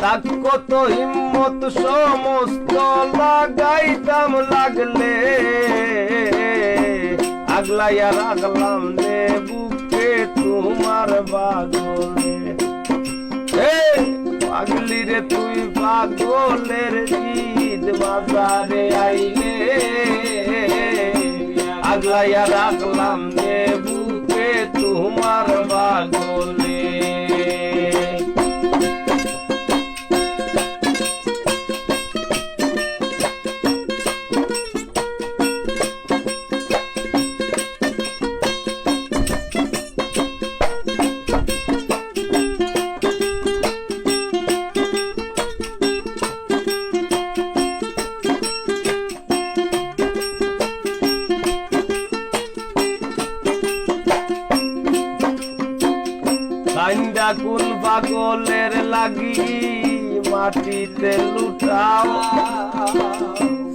তাক কত হিম্মত, সমস্ত লাগাইতাম লাগলে। আগলাইয়া রাখলাম নে বুকে তোমার বাগলে। পাগলি রে, তুই পাগলের ঈদ বাজারে আইলে। আগলাইয়া রাখলাম নে বুকে তোমার বাগলে। কান্দা কোন পাগলের লাগি মাটিতে লুটাও?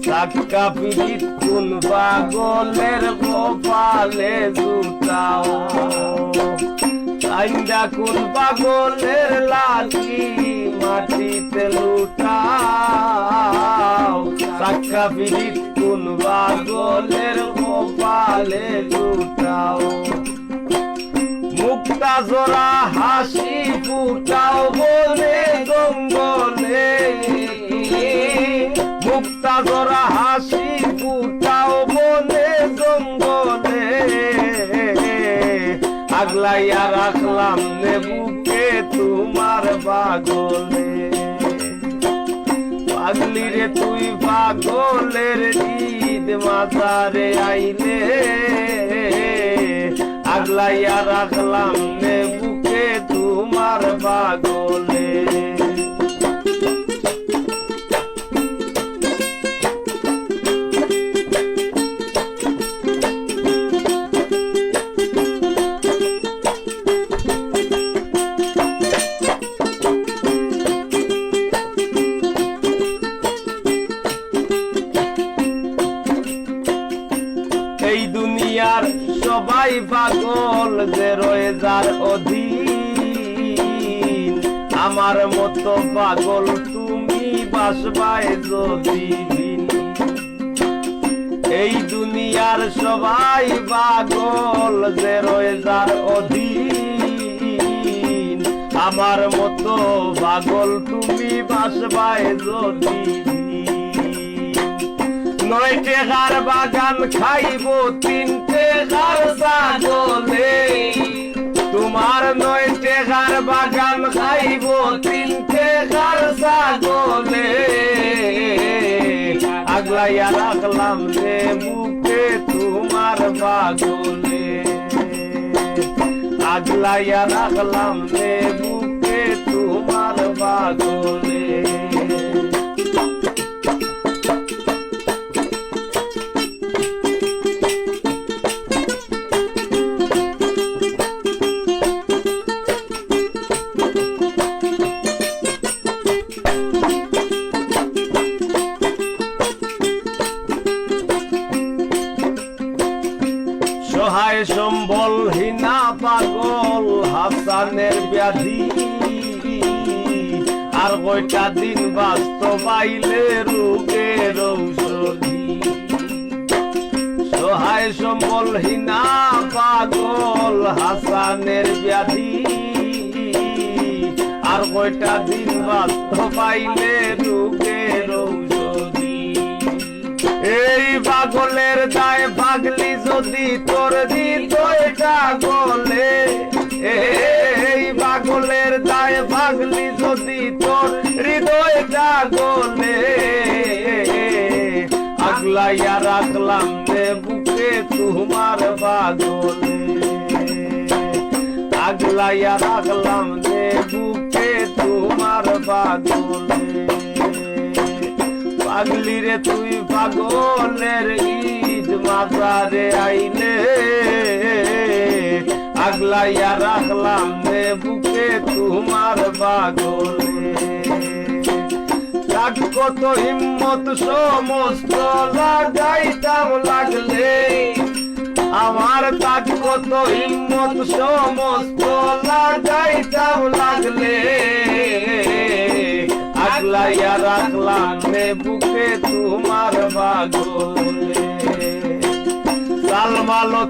সাক্কা পিড়িত কোন পাগলের কপালে জুটাও? কান্দা কোন পাগলের লাগি মাটিতে লুটাও? সাক্কা পিড়িত কোন পাগলের কপালে জুটাও? মুক্তা জোড়া, হাসি ফুটাও বলে গঙ্গলে মুক্তা জোড়া, হাসি ফুটাও বলে গঙ্গলে আগলাইয়া রাখলাম নে বুকে তোমার বাগলে পাগলি রে, তুই পাগলের ঈদ মাতারে আইলে। আগলাইয়া রাখলাম বুকে তোমার পাগলে। সবাই পাগল যে রয়ে যার অধীন। আমার মতো পাগল তুমি বাসবায় যদি এই দুনিয়ার সবাই পাগল যে রয়ে যার অধীন। আমার মতো পাগল তুমি বাসবায় যদি নয় টেকার বাগান খাইব তিন টেকার ছাগলে তোমার নয় টেকার বাগান খাইব তিন টেকার ছাগলে আগলাইয়া রাখলাম রে বুকে তোমার বাগলে আগলাইয়া রাখলাম রে বুকে তোমার বাগলে সহায় সম্বল হিনা পাগল হাসানের ব্যাধি। আর কয়টা দিন বাস্তবাইলে রোগের ঔষধি। সহায় সম্বল হিনা পাগল হাসানের ব্যাধি। আর কয়টা দিন বাস্তবাইলে রোগের ঔষধি। এই পাগলের দায় পাগলি যদি তোর হৃদয়টা গলে। এই পাগলের দায় পাগলি যদি তোর হৃদয়টা গলে। আগলাইয়া রাখলাম রে বুকে তোমার পাগলে। আগলাইয়া রাখলাম রে বুকে তোমার পাগলে। পাগলি রে, তুই পাগলের ঈদ মাতারে আইলে। আগলাইয়া রাখলাম রে বুকে তোমার পাগলে। লাগ কত হিম্মত, সমস্ত লাগাইতাম লাগলে। আমার তাক কত হিম্মত, সমস্ত লাগাইতাম লাগলে। আগলাইয়া রাখলাম রে বুকে তোমার বাগলে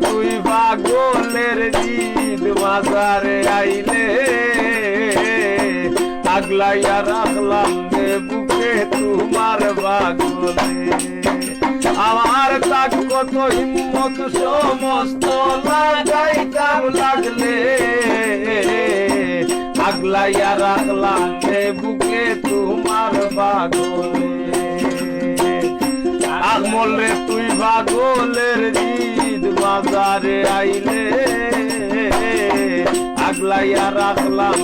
তুই বাগলের জিদ মাজারে আইলে। আগলাইয়া রাখলাম রে বুকে তোমার বাগলে আমার তাক কত হিম্মত, সমস্ত লাগাইতাম লাগলে। আগলাইয়া রাখলাম বুকে তোমার বাগলে আগমল রে তুই বাগলের জিদ বাজারে আইলে। আগলাইয়া রাখলাম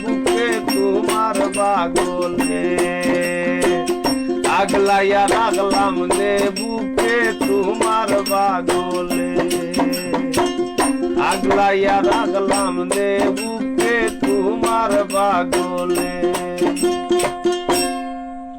বুকে তোমার বাগলে আগলাইয়া রাখলাম রে বুকে তোমার বাগলে আগলাইয়া রাখলাম রে বুকে তোমার বাগলে।